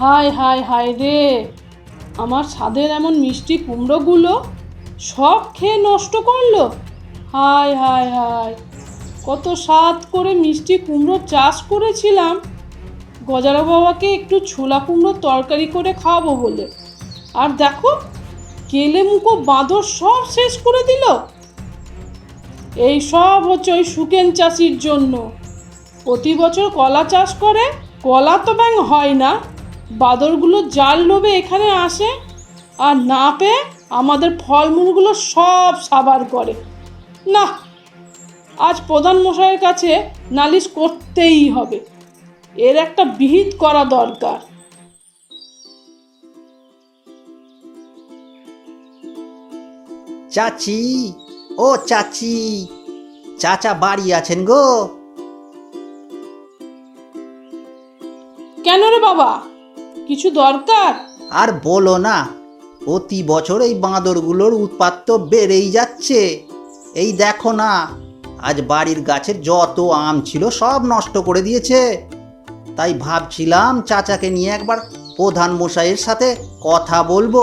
হায় হায় হায় রে। আমার ছাদের এমন মিষ্টি কুমড়োগুলো সব খেয়ে নষ্ট করল। হায় হায় হায়। কত স্বাদ করে মিষ্টি কুমড়ো চাষ করেছিলাম। গজারা বাবাকে একটু ছোলা কুমড়ো তরকারি করে খাওয়াবো বলে। আর দেখো কেলে মুখো বাঁদর সব শেষ করে দিল। এই সব হচ্ছে ওই সুকেন চাষির জন্য। প্রতি বছর কলা চাষ করে, কলা তো ব্যাং হয় না। বাদরগুলো জাল লোভে এখানে আসে, আর না পেয়ে আমাদের ফলমূলগুলো সব সাবার করে। না, আজ প্রধান মশাইয়ের কাছে নালিশ করতেই হবে। এর একটা বিহিত করা দরকার। চাচি ও চাচি চাচা বাড়ি আছেন গো। কেন রে বাবা? কিছু দরকার? আর বলো না প্রতি বছর এই বাঁদরগুলোর উৎপাত তো বেড়েই যাচ্ছে। এই দেখো না আজ বাড়ির গাছের যত আম ছিল সব নষ্ট করে দিয়েছে। তাই ভাবছিলাম চাচাকে নিয়ে একবার প্রধান মশাইয়ের সাথে কথা বলব।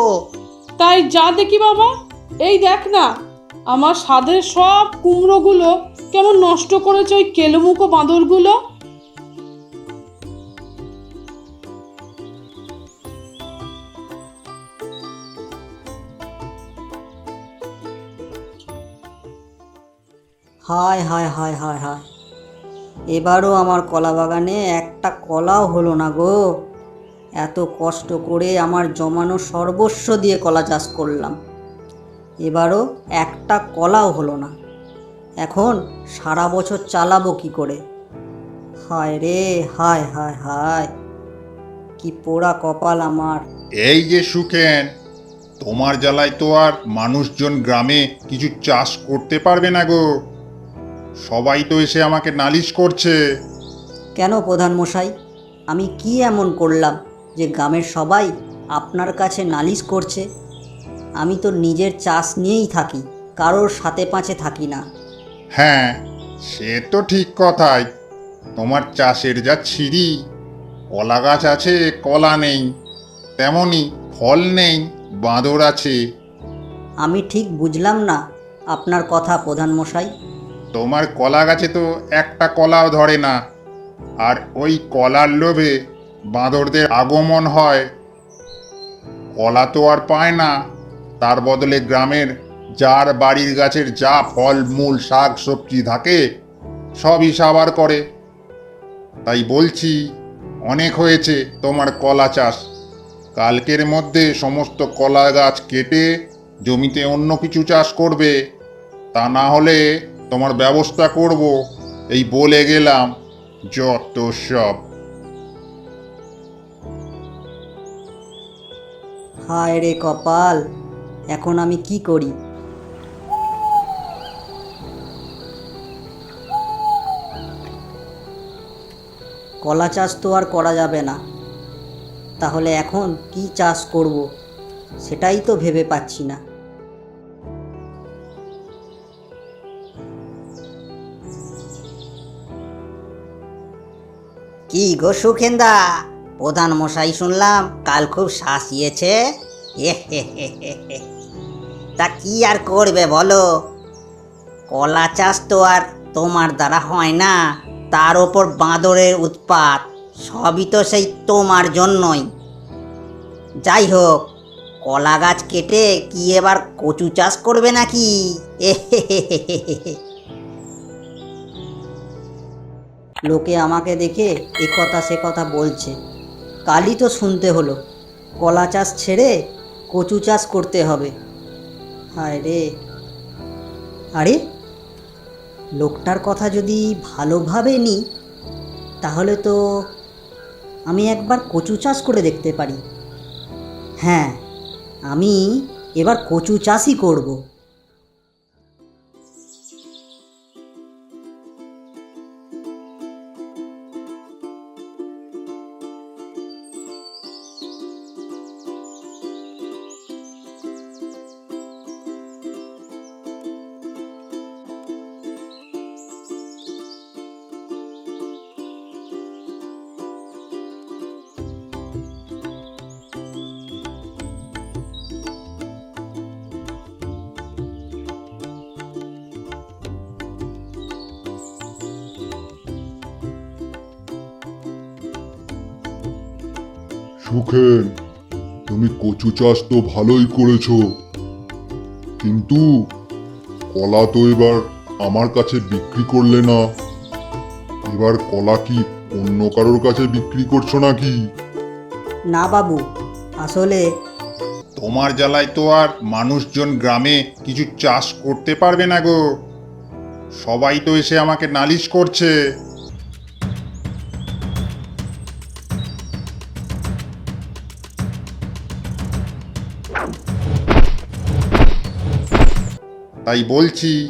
তাই যা দেখি বাবা এই দেখ না। আমার স্বাদের সব কুমড়োগুলো কেমন নষ্ট করেছে ওই কেলুমুখো বাঁদরগুলো? হায় হায় হায় হায় হায়। এবারও আমার কলা বাগানে একটা কলাও হলো না গো। এত কষ্ট করে আমার জমানো সর্বস্ব দিয়ে কলা চাষ করলাম। এবারও একটা কলাও হলো না। এখন সারা বছর চালাবো কি করে? হায় রে হায় হায় হায়। কি পোড়া কপাল আমার। এই যে সুখেন তোমার জ্বালায় তো আর মানুষজন গ্রামে কিছু চাষ করতে পারবে না গো। সবাই তো এসে আমাকে নালিশ করছে। কেন প্রধান মশাই? আমি কি এমন করলাম যে গ্রামের সবাই আপনার কাছে নালিশ করছে? আমি তো নিজের চাষ নিয়েই থাকি কারোর সাথে পাঁচে থাকি না। হ্যাঁ সে তো ঠিক কথাই। তোমার চাষের যা ছিরি কলা গাছ আছে কলা নেই তেমনি ফল নেই বাঁদর আছে। আমি ঠিক বুঝলাম না আপনার কথা প্রধান মশাই তোমার কলা গাছে তো একটা কলাও ধরে না আর ওই কলার লোভে বাঁদরদের আগমন হয়। কলা তো আর পায় না। তার বদলে গ্রামের যার বাড়ির গাছের যা ফল, মূল, শাক, সবজি থাকে, সবই সাবার করে। তাই বলছি, অনেক হয়েছে তোমার কলা চাষ। কালকের মধ্যে সমস্ত কলা গাছ কেটে জমিতে অন্য কিছু চাষ করবে। তা না হলে তোমার ব্যবস্থা করব। এই বলে গেলাম, যত সব। হায় রে কপাল এখন আমি কি করি? কলা চাষ তো আর করা যাবে না। তাহলে এখন কি চাষ করব? সেটাই তো ভেবে পাচ্ছি না। কি গো সুখেন্দা? প্রধান মশাই শুনলাম কাল খুব শাসিয়েছে। এ হে হে হে হে। তা কি আর করবে বলো? কলা চাষ তো আর তোমার দ্বারা হয় না, তার ওপর বাঁদরের উৎপাত, সবই তো সেই তোমার জন্যই। যাই হোক, কলা গাছ কেটে কি এবার কচু চাষ করবে নাকি। লোকে আমাকে দেখে এ কথা সে কথা বলছে। কালই তো শুনতে হলো, কলা চাষ ছেড়ে কচু চাষ করতে হবে। হায় রে আরে, লোকটার কথা যদি ভালোভাবে নিই তাহলে তো আমি একবার কচু চাষ করে দেখতে পারি। হ্যাঁ আমি এবার কচু চাষই করব। সুখেন তুমি কচু চাষ তো ভালোই করেছ। কিন্তু কলা তো এবার আমার কাছে বিক্রি করলে না। এবার কলা কি অন্য কারোর কাছে বিক্রি করছ নাকি? না বাবু আসলে তোমার জ্বালায় তো আর মানুষজন গ্রামে কিছু চাষ করতে পারবে না গো। সবাই তো এসে আমাকে নালিশ করছে। তাই বলছি,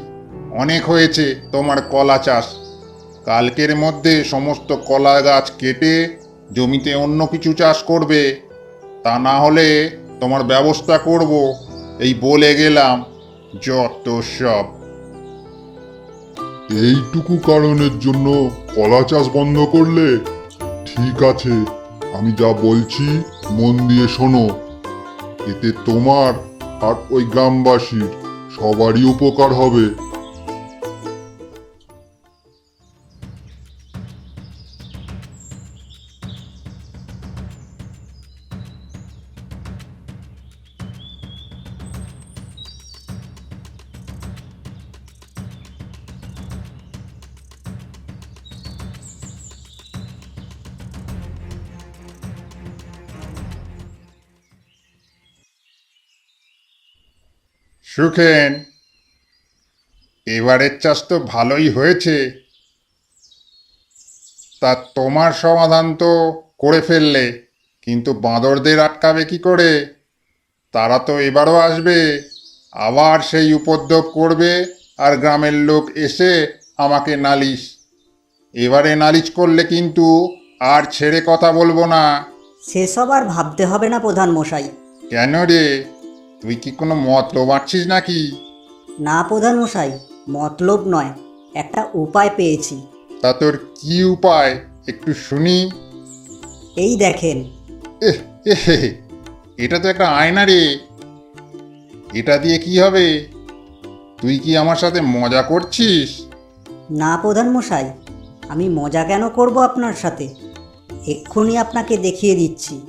অনেক হয়েছে তোমার কলা চাষ। কালকের মধ্যে সমস্ত কলা গাছ কেটে জমিতে অন্য কিছু চাষ করবে। তা না হলে তোমার ব্যবস্থা করব। এই বলে গেলাম, যত সব। এইটুকু কারণের জন্য কলা চাষ বন্ধ করলে ঠিক আছে। আমি যা বলছি, মন দিয়ে শোনো। এতে তোমার আর ওই গ্রামবাসীর সবারই উপকার হবে। সুখেন এবারের চাষ তো ভালোই হয়েছে। তা তোমার সমাধান তো করে ফেললে কিন্তু বাঁদরদের আটকাবে কি করে? তারা তো এবারও আসবে আবার সেই উপদ্রব করবে আর গ্রামের লোক এসে আমাকে নালিশ। এবারে নালিশ করলে কিন্তু আর ছেড়ে কথা বলব না। সেসব আর ভাবতে হবে না প্রধান মশাই। কেন রে? তুই কি কোনো মতলব আছিস নাকি? না প্রধান মশাই মতলব নয় একটা উপায় পেয়েছি। তা তোর কি উপায়? একটু শুনি। এই দেখেন। এহ, এহে, এটা তো একটা আয়না রে। এটা দিয়ে কি হবে? তুই কি আমার সাথে মজা করছিস? না প্রধান মশাই আমি মজা কেন করব আপনার সাথে? এক্ষুনি আপনাকে দেখিয়ে দিচ্ছি।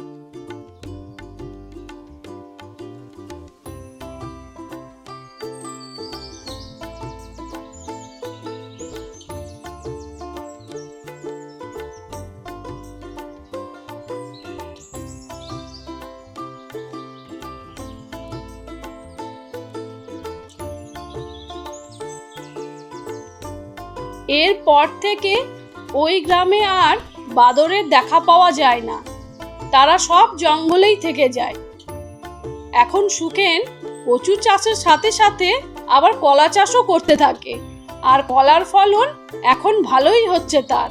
এরপর থেকে ওই গ্রামে আর বাদরের দেখা পাওয়া যায় না। তারা সব জঙ্গলেই থেকে যায়। এখন সুখেন কচু চাষের সাথে সাথে আবার কলা চাষও করতে থাকে। আর কলার ফলন এখন ভালোই হচ্ছে তার।